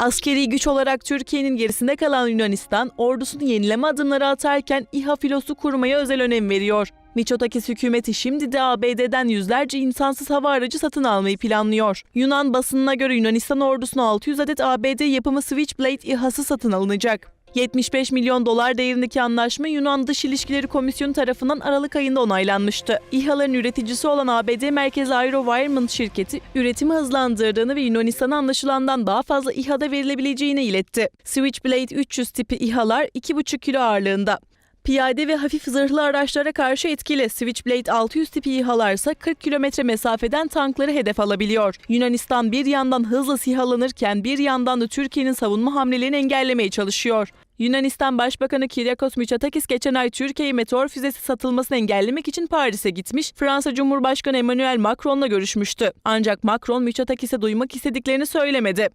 Askeri güç olarak Türkiye'nin gerisinde kalan Yunanistan, ordusunu yenileme adımları atarken İHA filosu kurmaya özel önem veriyor. Mitsotakis hükümeti şimdi de ABD'den yüzlerce insansız hava aracı satın almayı planlıyor. Yunan basınına göre Yunanistan ordusuna 600 adet ABD yapımı Switchblade İHA'sı satın alınacak. 75 milyon dolar değerindeki anlaşma Yunan Dış İlişkileri Komisyonu tarafından Aralık ayında onaylanmıştı. İHA'ların üreticisi olan ABD merkezli AeroVironment şirketi üretimi hızlandırdığını ve Yunanistan'a anlaşılandan daha fazla İHA'da verilebileceğini iletti. Switchblade 300 tipi İHA'lar 2,5 kilo ağırlığında. Piyade ve hafif zırhlı araçlara karşı etkili. Switchblade 600 tipi İHA'lar ise 40 kilometre mesafeden tankları hedef alabiliyor. Yunanistan bir yandan hızla sihalanırken bir yandan da Türkiye'nin savunma hamlelerini engellemeye çalışıyor. Yunanistan Başbakanı Kyriakos Mitsotakis geçen ay Türkiye'ye meteor füzesi satılmasını engellemek için Paris'e gitmiş, Fransa Cumhurbaşkanı Emmanuel Macron'la görüşmüştü. Ancak Macron Mitsotakis'e duymak istediklerini söylemedi.